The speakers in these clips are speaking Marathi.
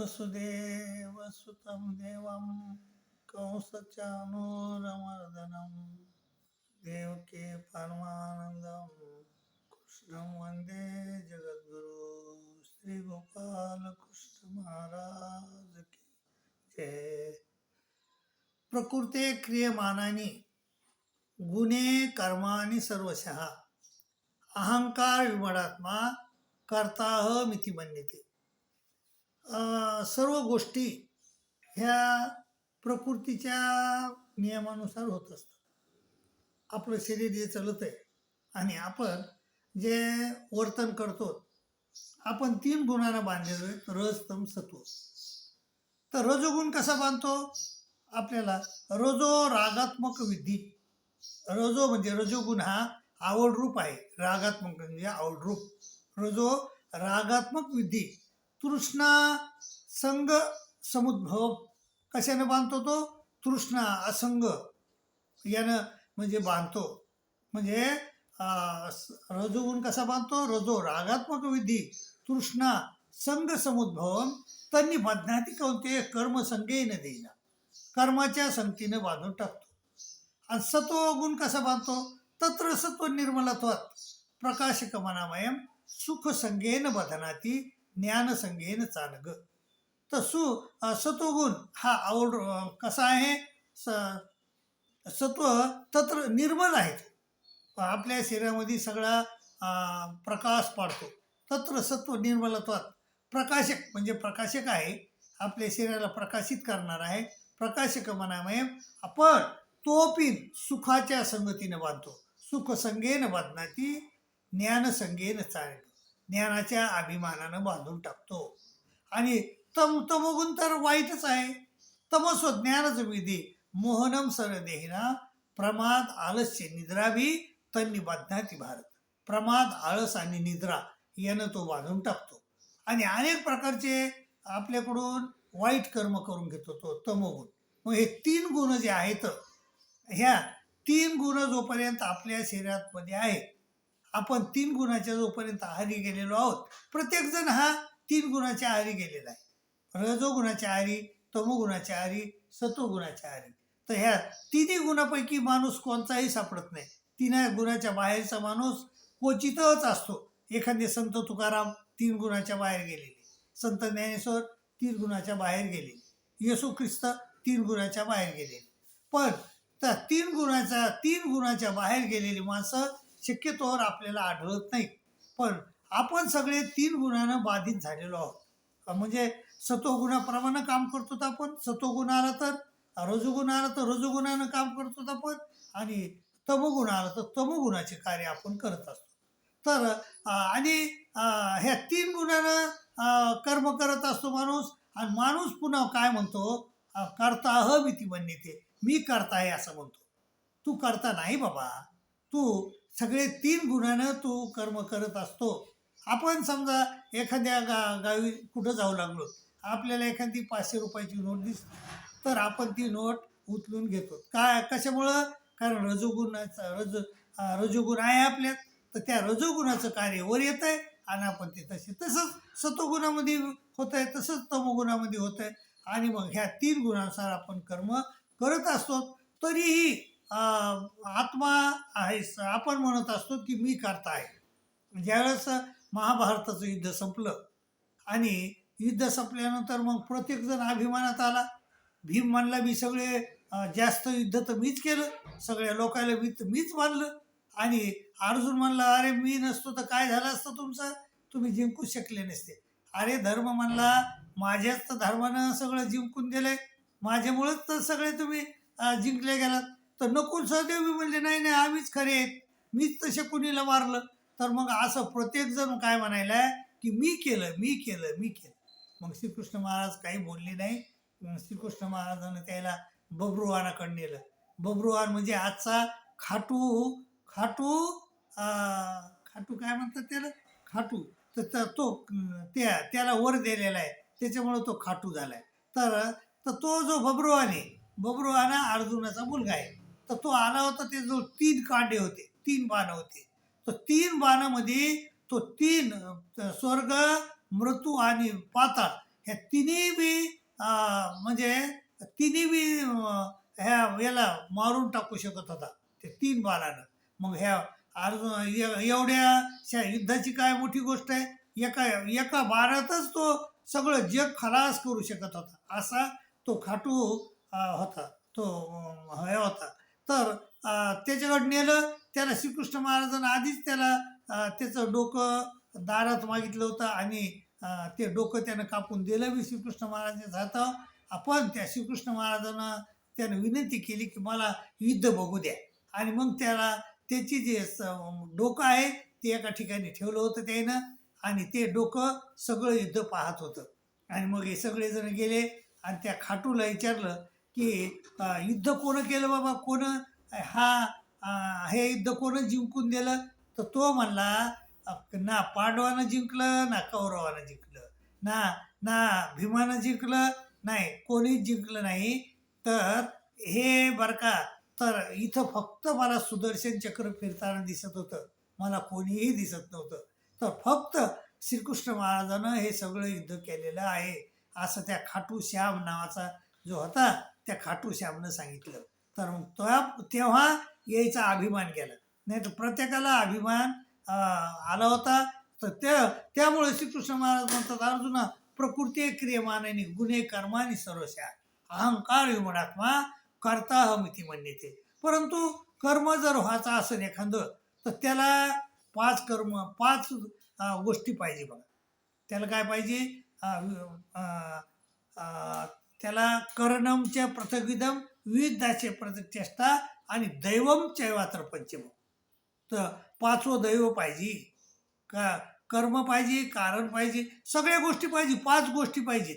वसुदेव सुतं देवं कंसचानूरमर्दनं। देवके परमानन्दं कृष्णं वंदे जगद्गुरु श्रीगोपालकृष्ण महाराज की जय। प्रकृते क्रियमानानी गुणे कर्माणि सर्वशः। अहंकार विमडात्मा कर्ता मिती मन्यते। सर्व गोष्टी ह्या प्रकृतीच्या नियमानुसार होत असतात. आपलं शरीर जे चालत आहे आणि आपण जे वर्तन करतो आपण तीन गुणांना बांधलेलो आहे रज तम सत्व. तर रजोगुण कसा बांधतो? आपल्याला रजो रागात्मक विधी. रजो म्हणजे रजोगुण हा आवडरूप आहे. रागात्मक म्हणजे आवडरूप. रजो रागात्मक विधी. तृष्णा संग समुद्भव. कशाने बांधतो तो? तृष्णा असंग. यानं म्हणजे बांधतो. म्हणजे रजोगुण कसा बांधतो? रजो रागात्मक विधी. तृष्णा संग समुद्भवम त्यांनी बदनाती कोणते कर्मसंगेन देईना. कर्माच्या संगतीने बांधून टाकतो. आणि सत्वगुण कसा बांधतो? तत्र सत्व निर्मलत्वात. प्रकाशकमनामयम सुख संगेन बधनाती ज्ञान संगेन चालग. तसु सु सत्वगुण हा आवड कसा आहे? स सत्व तत्र निर्मल आहेत. आपल्या शरीरामध्ये सगळा प्रकाश पाडतो. तत्र सत्व निर्मलत्वात प्रकाशक म्हणजे प्रकाशक आहे. आपल्या शरीराला प्रकाशित करणार आहे. प्रकाशक मनामय आपण तोपी सुखाच्या संगतीने बांधतो. सुख संगेन ती ज्ञान संगेन चाल ज्ञानाच्या अभिमानानं बांधून टाकतो. आणि तम तमोगुण तर वाईटच आहे. तमस्व ज्ञानच विधी. मोहनम सर देहिना प्रमाद आलस्य निद्राभी तन्नी बांधनाती भारत. प्रमाद आळस आणि निद्रा यानं तो बांधून टाकतो. आणि अनेक प्रकारचे आपल्याकडून वाईट कर्म करून घेतो तो तमोगुण. मग हे तीन गुण जे आहेत ह्या तीन गुण जोपर्यंत आपल्या शरीरात मध्ये आपण तीन गुणाच्या जोपर्यंत आहारी गेलेलो आहोत प्रत्येकजण हा तीन गुणाच्या आहारी गेलेला आहे. रजोगुणाच्या आहारी तमोगुणाच्या आहारी सत्वगुणाच्या आहारी. तर ह्या तिन्ही गुणापैकी माणूस कोणताही सापडत नाही. तिन्ही गुणाच्या बाहेरचा माणूस क्वचितच असतो. एखादे संत तुकाराम तीन गुणाच्या बाहेर गेलेले. संत ज्ञानेश्वर तीन गुणाच्या बाहेर गेलेले. येशू ख्रिस्त तीन गुणाच्या बाहेर गेलेले. पण त्या तीन गुणाच्या तीन गुणाच्या बाहेर गेलेली माणसं शक्यतोवर आपल्याला आढळत नाही. पण आपण सगळे तीन गुणानं बाधित झालेलो आहोत. म्हणजे सतोगुणाप्रमाणे काम करतो आपण सत्वगुण आला तर रजोगुण आला तर रजोगुणानं काम करतो आपण आणि तमोगुण आला तर तमोगुणाचे कार्य आपण करत असतो. तर आणि ह्या तीन गुणानं कर्म करत असतो माणूस आणि माणूस पुन्हा काय म्हणतो? अ, करता ती. म्हणते मी करता आहे असं म्हणतो. तू करता नाही बाबा. तू सगळे तीन गुणानं तू कर्म करत असतो. आपण समजा एखाद्या गा गावी कुठं जाऊ लागलो आपल्याला एखादी पाचशे रुपयाची नोट दिसली तर आपण ती नोट उचलून घेतो. काय कशामुळं? कारण रजोगुणाचा रज रजोगुण आहे आपल्यात तर त्या रजोगुणाचं कार्य वर येत आहे आणि आपण ते तसे तसंच सतोगुणामध्ये होत आहे तसंच तमोगुणामध्ये होत आहे आणि मग ह्या तीन गुणानुसार आपण कर्म करत असतो तरीही आत्मा आहे स- आपण म्हणत असतो की मी करता आहे ज्यावेळेस महाभारताचं युद्ध संपलं आणि युद्ध संपल्यानंतर मग प्रत्येकजण अभिमानात आला. भीम म्हणला मी सगळे जास्त युद्ध तर मीच केलं. सगळ्या लोकांना मी मीच मानलं. आणि अर्जुन म्हणला अरे मी नसतो तर काय झालं असतं तुमचं? तुम्ही जिंकू शकले नसते. अरे धर्म म्हणला माझ्याच तर धर्मानं सगळं जिंकून दिलंय. माझ्यामुळंच तर सगळे तुम्ही जिंकले गेलात. तर नकुल सहदेव मी म्हणले नाही नाही आम्हीच खरे आहेत. मीच तसे कुणीला मारलं? तर मग असं प्रत्येकजण काय म्हणायला की मी केलं मी केलं मी केलं. मग श्रीकृष्ण महाराज काही बोलले नाही. श्रीकृष्ण महाराजानं त्याला बब्रुवानाकडे नेलं. बब्रुवान म्हणजे आजचा खाटू खाटू खाटू काय म्हणतात त्याला? खाटू. तर तो त्या त्याला वर दिलेला आहे. त्याच्यामुळं तो खाटू झाला तर तर तो जो बब्रुवान आहे बब्रुवाना अर्जुनाचा मुलगा आहे. तर तो आला होता त्याजवळ तीन कांडे होते तीन बाण होते. तर तीन बाणामध्ये तो तीन स्वर्ग मृत्यू आणि पाताळ ह्या तिन्ही बी म्हणजे तिन्ही बी ह्या याला मारून टाकू शकत होता ते तीन बाणानं. मग ह्या अर्जुन एवढ्या शा- युद्धाची काय मोठी गोष्ट आहे? एका एका बाणातच तो सगळं जग खलास करू शकत होता. असा तो खाटू होता. तो हे होता. तर त्याच्याकडे नेलं त्याला श्रीकृष्ण महाराजांना आधीच त्याला त्याचं डोकं दारात मागितलं होतं आणि ते डोकं त्यानं कापून दिलं बी श्रीकृष्ण महाराजांच्या हातावर आपण त्या श्रीकृष्ण महाराजांना त्यानं विनंती केली की मला युद्ध बघू द्या. आणि मग त्याला त्याची जे स- डोकं आहे ते एका ठिकाणी ठेवलं होतं त्यानं आणि ते डोकं सगळं युद्ध पाहत होतं. आणि मग हे सगळेजण गेले आणि त्या खाटूला विचारलं की युद्ध कोण केलं बाबा? कोण हा हे युद्ध कोण जिंकून दिलं? तर तो म्हणला ना पांडवानं जिंकलं ना कौरवानं जिंकलं ना ना भीमानं जिंकलं नाही कोणीच जिंकलं नाही. तर हे बरं का तर इथं फक्त मला सुदर्शन चक्र फिरताना दिसत होतं. मला कोणीही दिसत नव्हतं. तर फक्त श्रीकृष्ण महाराजानं हे सगळं युद्ध केलेलं आहे. असं त्या खाटू श्याम नावाचा जो होता त्या खाटू श्यामनं सांगितलं. तर मग तो तेव्हा यायचा अभिमान गेला. नाही तर प्रत्येकाला अभिमान आला होता. तर त्या त्यामुळे श्रीकृष्ण महाराज म्हणतात अर्जुना प्रकृती क्रियमानाने गुन्हे कर्माने सर्वशा अहंकार विमणात्मा करता हमिती म्हणते परंतु कर्म जर व्हायचा असेल एखादं तर त्याला पाच कर्म पाच गोष्टी पाहिजे बघा. त्याला काय पाहिजे? अं, त्याला कर्णमचे पृथग्विदम विविधाचे चेष्टा आणि दैवम चैवात्र पंचम तर पाचवं दैव पाहिजे का कर्म पाहिजे कारण पाहिजे सगळ्या गोष्टी पाहिजे पाच गोष्टी पाहिजेत.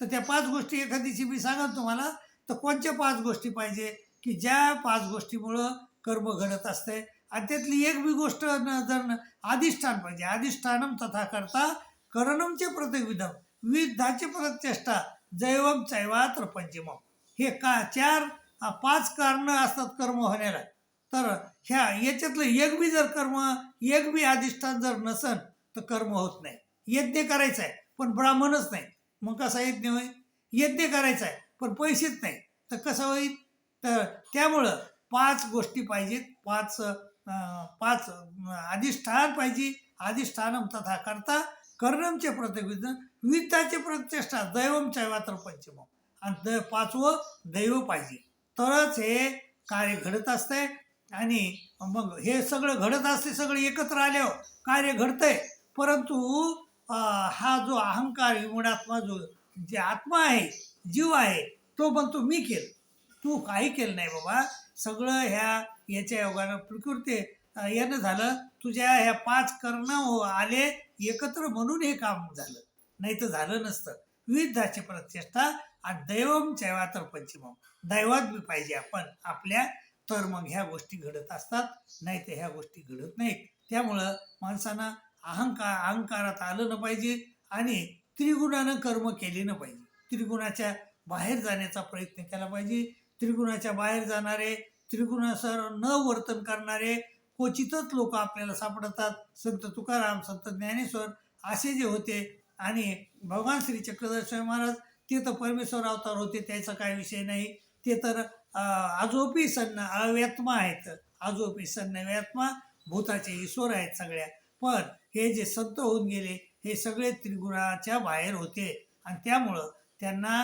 तर त्या पाच गोष्टी एखादीची मी सांगाल तुम्हाला तर कोणत्या पाच गोष्टी पाहिजे? की ज्या पाच गोष्टीमुळं कर्म घडत असते आणि त्यातली एक बी गोष्ट न जर न- अधिष्ठान पाहिजे अधिष्ठानम तथा करता करणमचे प्रत्यविधम विविधाचे चेष्टा जैवम चैवात्र पंचमम हे का चार पाच कारणं असतात कर्म होण्याला. तर ह्या याच्यातलं एक बी जर कर्म एक बी अधिष्ठान जर नसन तर कर्म होत नाही. यज्ञ करायचं आहे पण ब्राह्मणच नाही. मग कसा यज्ञ होईल? यज्ञ करायचा आहे पण पैसेच नाही. तर कसं होईल? तर त्यामुळं पाच गोष्टी पाहिजेत. पाच पाच अधिष्ठान पाहिजे. अधिष्ठानम तथा करता कर्णमचे प्रतिविधन वित्ताचे प्रतिष्ठा दैवम चैवात्र पंचम. आणि द पाचवं दैव पाहिजे. तरच हे कार्य घडत असतंय आणि मग हे सगळं घडत असते सगळं एकत्र आल्यावर कार्य घडतंय. परंतु हा जो अहंकार विमुडात्मा जो जे आत्मा आहे जीव आहे तो म्हणतो मी केलं. तू काही केलं नाही बाबा. सगळं ह्या याच्या योगानं प्रकृती यानं झालं. तुझ्या ह्या पाच कर्ण हो- आले. एकत्र म्हणून हे काम झालं. नाही तर झालं नसतं. विविधाची प्रतिष्ठा आणि दैवम चैवातर पंचमम. दैवात बी पाहिजे आपण. आपल्या तर मग ह्या गोष्टी घडत असतात नाही तर ह्या गोष्टी घडत नाहीत. त्यामुळं माणसानं अहंकार अहंकारात आलं न पाहिजे आणि त्रिगुणानं कर्म केले न पाहिजे. त्रिगुणाच्या बाहेर जाण्याचा प्रयत्न केला पाहिजे. त्रिगुणाच्या बाहेर जाणारे त्रिगुणासह न वर्तन करणारे क्वचितच लोक आपल्याला सापडतात. संत तुकाराम संत ज्ञानेश्वर असे जे होते आणि भगवान श्री चक्रधर महाराज ते तर परमेश्वर अवतार होते त्याचा काय विषय नाही. ते तर आजोपी सन्न अव्यात्मा आहेत. आजोपी सन्न व्यात्मा भूताचे ईश्वर आहेत सगळ्या. पण हे जे संत होऊन गेले हे सगळे त्रिगुणाच्या बाहेर होते. आणि त्यामुळं त्यांना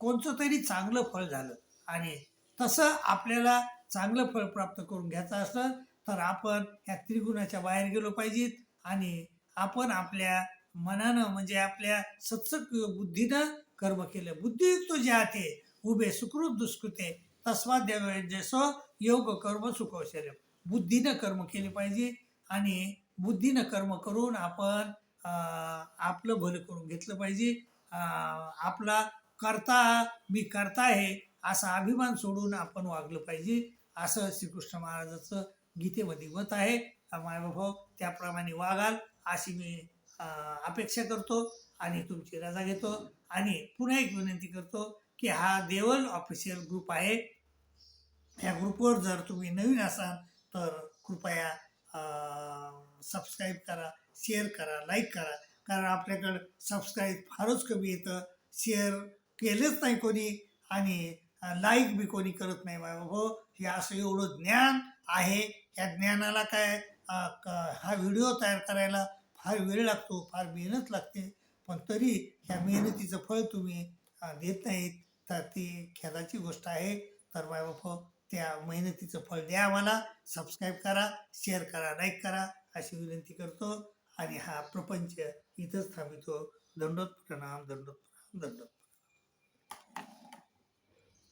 कोणतं तरी चांगलं फळ झालं. आणि तसं आपल्याला चांगलं फळ प्राप्त करून घ्यायचं असलं तर आपण ह्या त्रिगुणाच्या बाहेर गेलो पाहिजेत आणि आपण आपल्या मनानं म्हणजे आपल्या सत्सक बुद्धीनं कर्म केलं. बुद्धियुक्त जे आहे. उभे सुकृत दुष्कृते तस्मात जसो योग कर्म सुकौशल्य बुद्धीनं कर्म केले पाहिजे आणि बुद्धीनं कर्म करून आपण आपलं भलं करून घेतलं पाहिजे. आपला करता मी करता आहे असा अभिमान सोडून आपण वागलं पाहिजे. असं श्रीकृष्ण महाराजाचं गीतेमध्ये मत आहे. मायबाभाऊ त्याप्रमाणे वागाल अशी मी अपेक्षा करतो आणि तुमची रजा घेतो. आणि पुन्हा एक विनंती करतो की हा देवल ऑफिशियल ग्रुप आहे. ह्या ग्रुपवर जर तुम्ही नवीन असाल तर कृपया सबस्क्राईब करा शेअर करा लाईक करा. कारण आपल्याकडं सबस्क्राईब फारच कमी येतं. शेअर केलंच नाही कोणी आणि लाईक बी कोणी करत नाही बाबा. भाऊ हे असं एवढं ज्ञान आहे. या ज्ञानाला काय क- हा व्हिडिओ तयार करायला फार वेळ लागतो फार मेहनत लागते. पण तरी ह्या मेहनतीचं फळ तुम्ही देत नाहीत. तर ती खेदाची गोष्ट आहे. तर बाय बाप त्या मेहनतीचं फळ द्या आम्हाला. सबस्क्राईब करा शेअर करा लाईक करा अशी विनंती करतो. आणि हा प्रपंच इथंच थांबितो. दंडोत प्रणाम दंडोत प्रणाम दंडोत.